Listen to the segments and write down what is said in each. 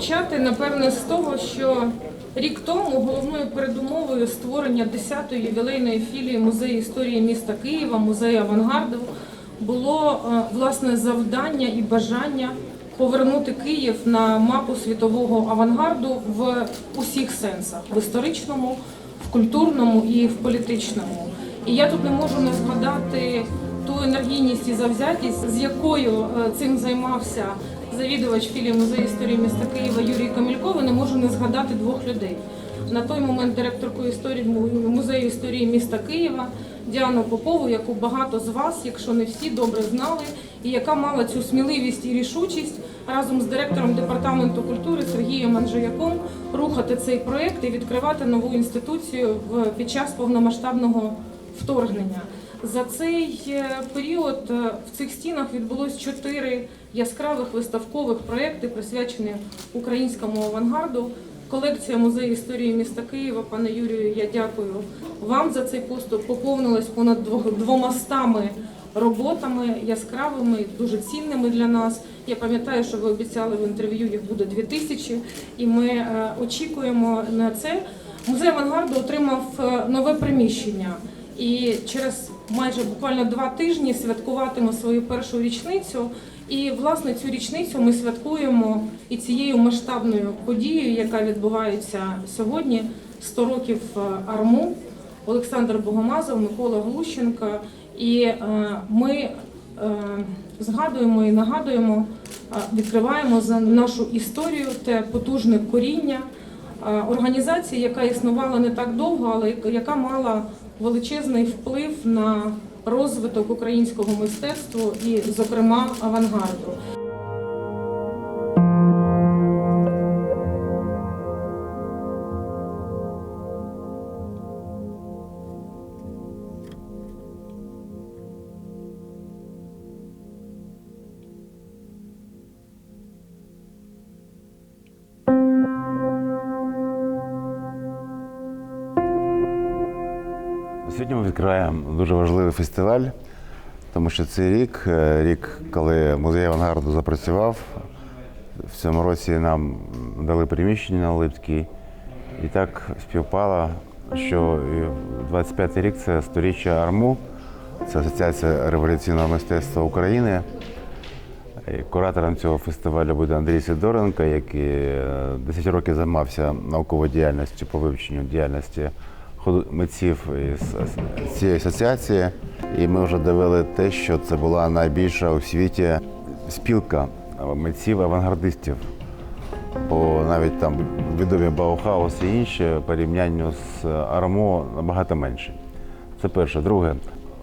Почати, напевне, з того, що рік тому головною передумовою створення 10-ї ювілейної філії музею історії міста Києва, музею авангарду, було е, власне завдання і бажання повернути Київ на мапу світового авангарду в усіх сенсах: в історичному, в культурному і в політичному. І я тут не можу не згадати ту енергійність і завзятість, з якою е, цим займався завідувач філії музею історії міста Києва Юрій Камільков, не можу не згадати двох людей. На той момент директорку історії музею історії міста Києва Діану Попову, яку багато з вас, якщо не всі, добре знали, і яка мала цю сміливість і рішучість разом з директором департаменту культури Сергієм Анжеяком рухати цей проект і відкривати нову інституцію під час повномасштабного вторгнення. За цей е, період е, в цих стінах відбулось чотири яскравих виставкових проекти, присвячені українському авангарду. Колекція музею історії міста Києва, пане Юрію, я дякую вам за цей поступ. Поповнилась понад двомастами роботами яскравими, дуже цінними для нас. Я пам'ятаю, що ви обіцяли в інтерв'ю, їх буде дві тисячі, і ми е, очікуємо на це. Музей авангарду отримав нове приміщення. І через майже буквально два тижні святкуватиме свою першу річницю. І власне цю річницю ми святкуємо і цією масштабною подією, яка відбувається сьогодні, 100 років е, Арму, Олександр Богомазов, Микола Глущенко. І е, ми е, згадуємо і нагадуємо, відкриваємо за нашу історію те потужне коріння організації, яка існувала не так довго, але яка мала величезний вплив на розвиток українського мистецтва і, зокрема, авангарду. Сьогодні ми відкриваємо дуже важливий фестиваль, тому що цей рік, е, рік, коли музей авангарду запрацював, в цьому році нам дали приміщення на Липській. І так співпало, що 25-й рік це сторіччя АРМУ, це Асоціація революційного мистецтва України. Куратором цього фестивалю буде Андрій Сидоренко, який е, 10 років займався науковою діяльністю по вивченню діяльності митців із цієї асоціації. І ми вже довели те, що це була найбільша у світі спілка митців-авангардистів. Бо навіть там відомі Баухаус і інші порівнянню з Армо набагато менше. Це перше. Друге,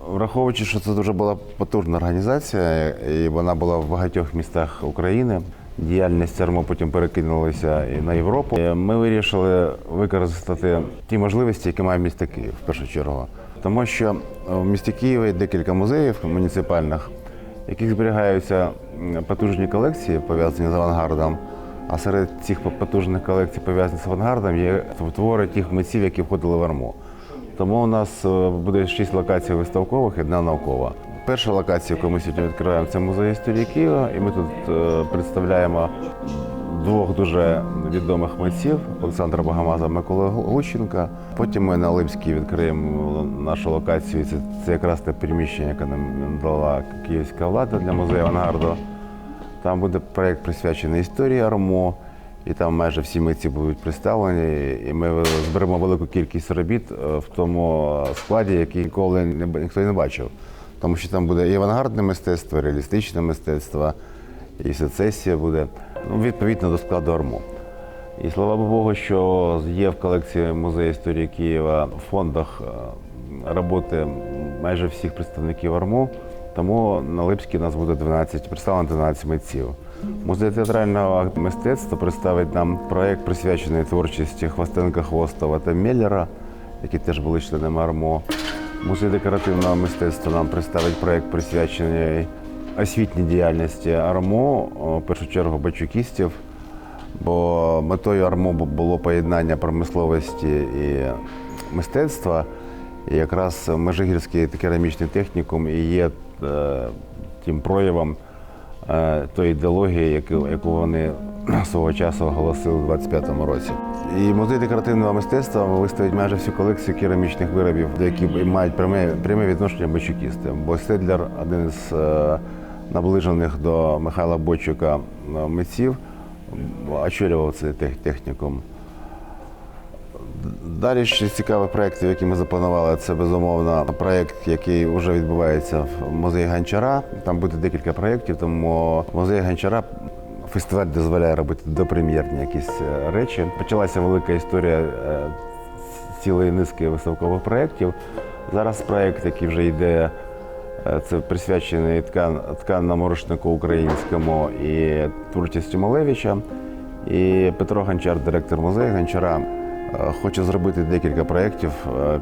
враховуючи, що це дуже була потужна організація, і вона була в багатьох містах України. Діяльність Армо потім перекинулася і на Європу. Е, Ми вирішили використати ті можливості, які має місто Київ в першу чергу. Тому що в місті Києві декілька музеїв муніципальних, в яких зберігаються потужні колекції, пов'язані з авангардом. А серед цих потужних колекцій, пов'язаних з авангардом, є твори тих митців, які входили в АРМО. Тому у нас е, буде шість локацій виставкових і одна наукова. Перша локація, яку ми сьогодні відкриваємо, це музей історії Києва, і ми тут е, представляємо двох дуже відомих митців Олександра Богомаза, Микола Гущенка. Потім ми на Липській відкриємо нашу локацію. Це, це якраз те приміщення, яке нам дала київська влада для музею авангарду. Там буде проєкт присвячений історії Армо, і там майже всі митці будуть представлені. І ми зберемо велику кількість робіт е, в тому складі, який ніколи ніхто не бачив. Тому що там буде і авангардне мистецтво, і реалістичне мистецтво, і сецесія буде ну, відповідно до складу Армо. І слава Богу, що є в колекції музею історії Києва в фондах е, роботи майже всіх представників АРМУ. Тому на Липській нас буде 12, представлено 12 митців. Музей театрального мистецтва представить нам проєкт, присвячений творчості Хвостенка Хвостова та Меллера, які теж були членами АРМО. Музей декоративного мистецтва нам представить проєкт, присвячений освітній діяльності АРМО, в першу чергу бачукістів. Бо метою АРМО було поєднання промисловості і мистецтва. І якраз Межигірський керамічний технікум і є е, тим проявом е, тої ідеології, яку, яку вони свого часу оголосили у 25-му році. І музей декоративного мистецтва виставить майже всю колекцію керамічних виробів, які мають пряме, пряме відношення бичукісти. Бо Стедлер, один із е, наближених до Михайла Бойчука е, митців, очолював цей тех- технікум. Далі ще цікавих проєктів, які ми запланували, це безумовно проєкт, який вже відбувається в музеї Гончара. Там буде декілька проєктів, тому музей Гончара фестиваль дозволяє робити допрем'єрні якісь е, речі. Почалася велика історія е, цілої низки виставкових проєктів. Зараз проєкт, який вже йде, е, це присвячений ткан, тканному рушнику українському і творчості Малевича. І Петро Гончар, директор музею Гончара, хоче зробити декілька проєктів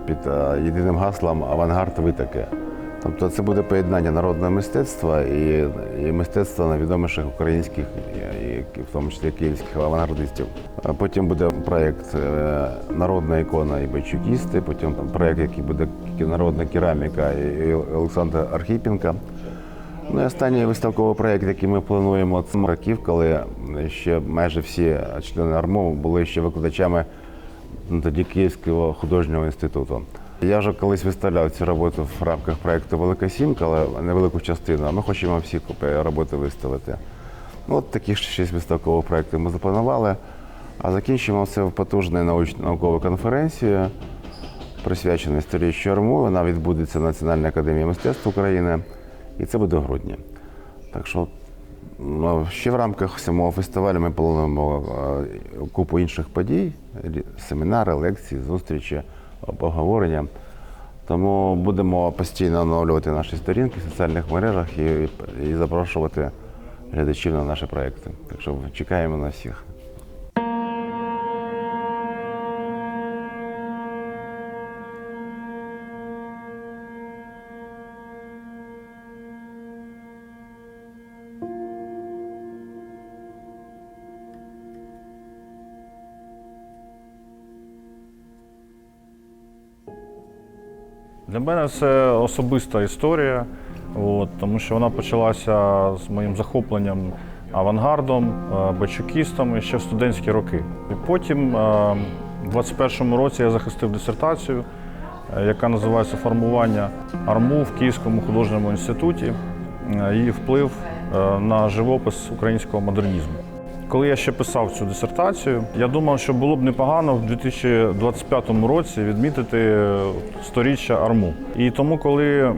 під єдиним гаслом Авангард витоки. Тобто це буде поєднання народного мистецтва і, і мистецтва найвідоміших українських, і, в тому числі київських авангардистів. А Потім буде проєкт е, Народна ікона і Байчукісти, потім проєкт, який буде народна кераміка і Олександр Архіпенка. Ну і останній виставковий проєкт, який ми плануємо, це років, коли ще майже всі члени АРМО були ще викладачами ну, тоді Київського художнього інституту. Я вже колись виставляв цю роботу в рамках проєкту Велика Сімка, але невелику частину. Ми хочемо всі роботи виставити. Ну, от таких шість виставкових проєктів ми запланували. А закінчимо все в потужною научно-науковою конференцією, присвяченій сторіччю АРМУ. Вона відбудеться в Національній академії мистецтв України, і це буде в грудні. Так що ну, ще в рамках самого фестивалю ми плануємо е, купу інших подій, семінари, лекції, зустрічі, обговорення. Тому будемо постійно оновлювати наші сторінки в соціальних мережах і, і запрошувати глядачів на наші проекти. Так що чекаємо на всіх. Для мене це особиста історія, от, тому що вона почалася з моїм захопленням авангардом, е, бачукістами ще в студентські роки. І потім, е, в 21-му році, я захистив дисертацію, е, яка називається Формування арму в Київському художньому інституті. Е, Її вплив е, на живопис українського модернізму. Коли я ще писав цю дисертацію, я думав, що було б непогано в 2025 році відмітити сторіччя Арму. І тому, коли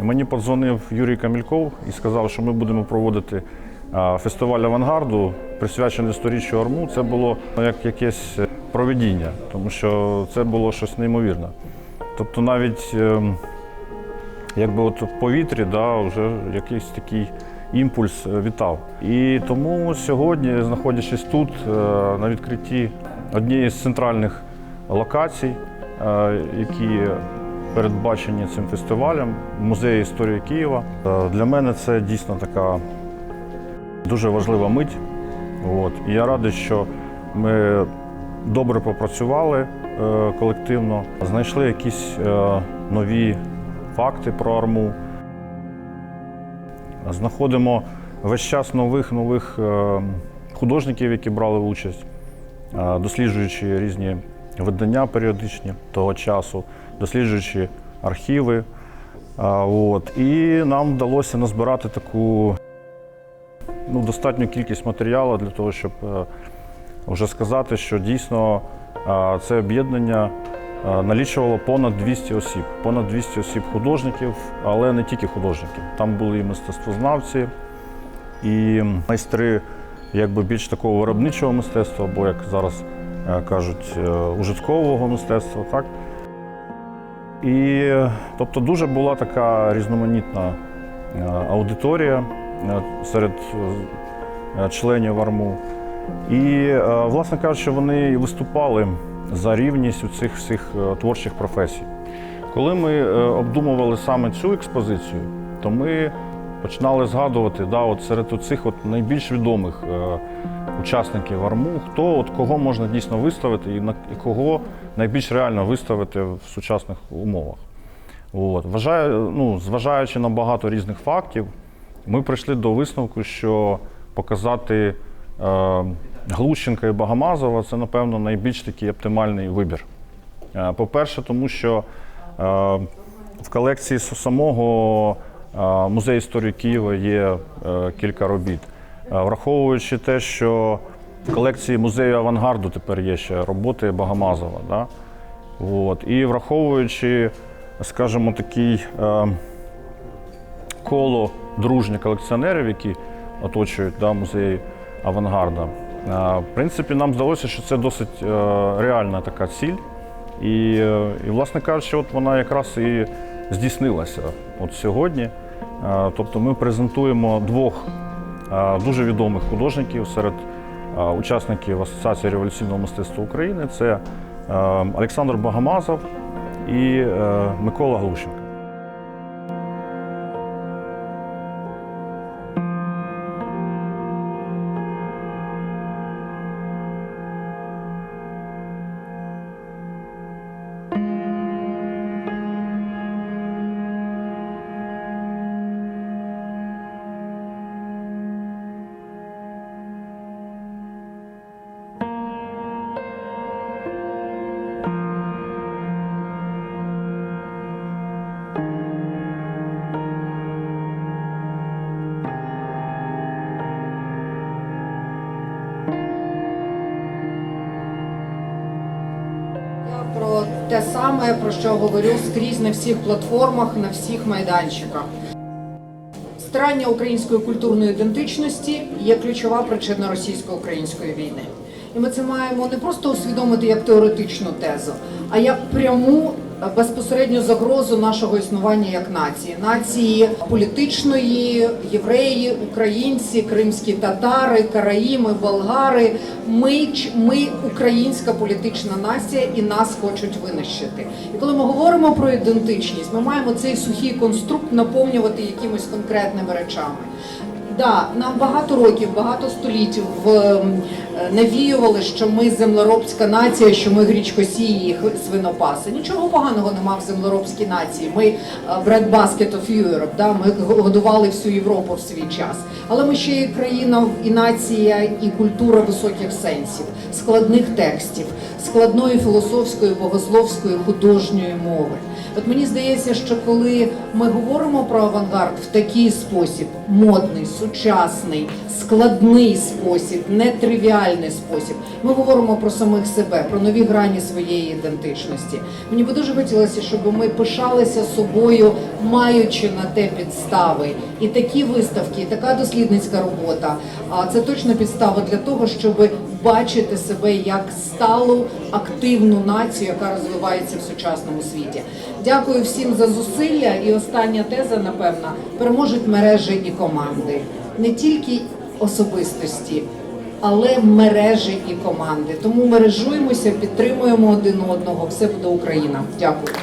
мені подзвонив Юрій Камільков і сказав, що ми будемо проводити фестиваль авангарду, присвячений сторіччю Арму, це було як якесь проведіння, тому що це було щось неймовірне. Тобто навіть ем, якби от в повітрі да, вже якийсь такий імпульс е, вітав. І тому сьогодні, знаходячись тут, е, на відкритті однієї з центральних локацій, е, які передбачені цим фестивалем, музею історії Києва, для мене це дійсно така дуже важлива мить. От. І я радий, що ми добре попрацювали колективно, знайшли якісь нові факти про арму. Знаходимо весь час нових нових е, художників, які брали участь, е, досліджуючи різні видання періодичні того часу, досліджуючи архіви. Е, От. І нам вдалося назбирати таку ну, достатню кількість матеріалу для того, щоб вже сказати, що дійсно це об'єднання налічувало понад 200 осіб, понад 200 осіб художників, але не тільки художників. Там були і мистецтвознавці, і майстри якби більш такого виробничого мистецтва, або як зараз е, кажуть, е, ужиткового мистецтва. Так? І е, тобто дуже була така різноманітна е, аудиторія е, серед е, членів АРМУ. І, е, власне кажучи, вони виступали за рівність у цих всіх е, творчих професій. Коли ми е, обдумували саме цю експозицію, то ми починали згадувати да, от серед цих найбільш відомих е, учасників АРМУ, хто от кого можна дійсно виставити і на кого найбільш реально виставити в сучасних умовах. От. Вважаю, ну, зважаючи на багато різних фактів, ми прийшли до висновку, що показати е, Глущенка і Багамазова це, напевно, найбільш такий оптимальний вибір. Е, По-перше, тому що е, в колекції самого е, музею історії Києва є кілька робіт. Враховуючи те, що в колекції музею авангарду тепер є ще роботи Багамазова. Да? От. І враховуючи, скажімо, такий коло дружніх колекціонерів, які оточують да, музей авангарда. В принципі, нам здалося, що це досить е, реальна така ціль. І, е, і власне кажучи, от вона якраз і здійснилася от сьогодні. Е, Тобто ми презентуємо двох дуже відомих художників серед учасників Асоціації революційного мистецтва України. Це Олександр Багамазов і Микола Глущенко. Те саме, про що говорю скрізь на всіх платформах, на всіх майданчиках. Старання української культурної ідентичності є ключова причина російсько-української війни. І ми це маємо не просто усвідомити як теоретичну тезу, а як пряму безпосередню загрозу нашого існування як нації, нації політичної, євреї, українці, кримські татари, караїми, болгари. Ми, ми українська політична нація, і нас хочуть винищити. І коли ми говоримо про ідентичність, ми маємо цей сухий конструкт наповнювати якимось конкретними речами. Да, нам багато років, багато століть в, ем, е, навіювали, що ми землеробська нація, що ми грічкосії і свинопаси. Нічого поганого нема в землеробській нації. Ми е, bread basket of Europe, да, ми годували всю Європу в свій час. Але ми ще і країна, і нація, і культура високих сенсів, складних текстів, складної філософської, богословської, художньої мови. От мені здається, що коли ми говоримо про авангард в такий спосіб, модний, сучасний, складний спосіб, нетривіальний спосіб, ми говоримо про самих себе, про нові грані своєї ідентичності. Мені би дуже хотілося, щоб ми пишалися собою, маючи на те підстави. І такі виставки, і така дослідницька робота. А це точно підстава для того, щоб бачити себе як сталу активну націю, яка розвивається в сучасному світі. Дякую всім за зусилля. І остання теза, напевно, переможуть мережі і команди, не тільки особистості. Але мережі і команди. Тому мережуємося, підтримуємо один одного. Все буде Україна. Дякую.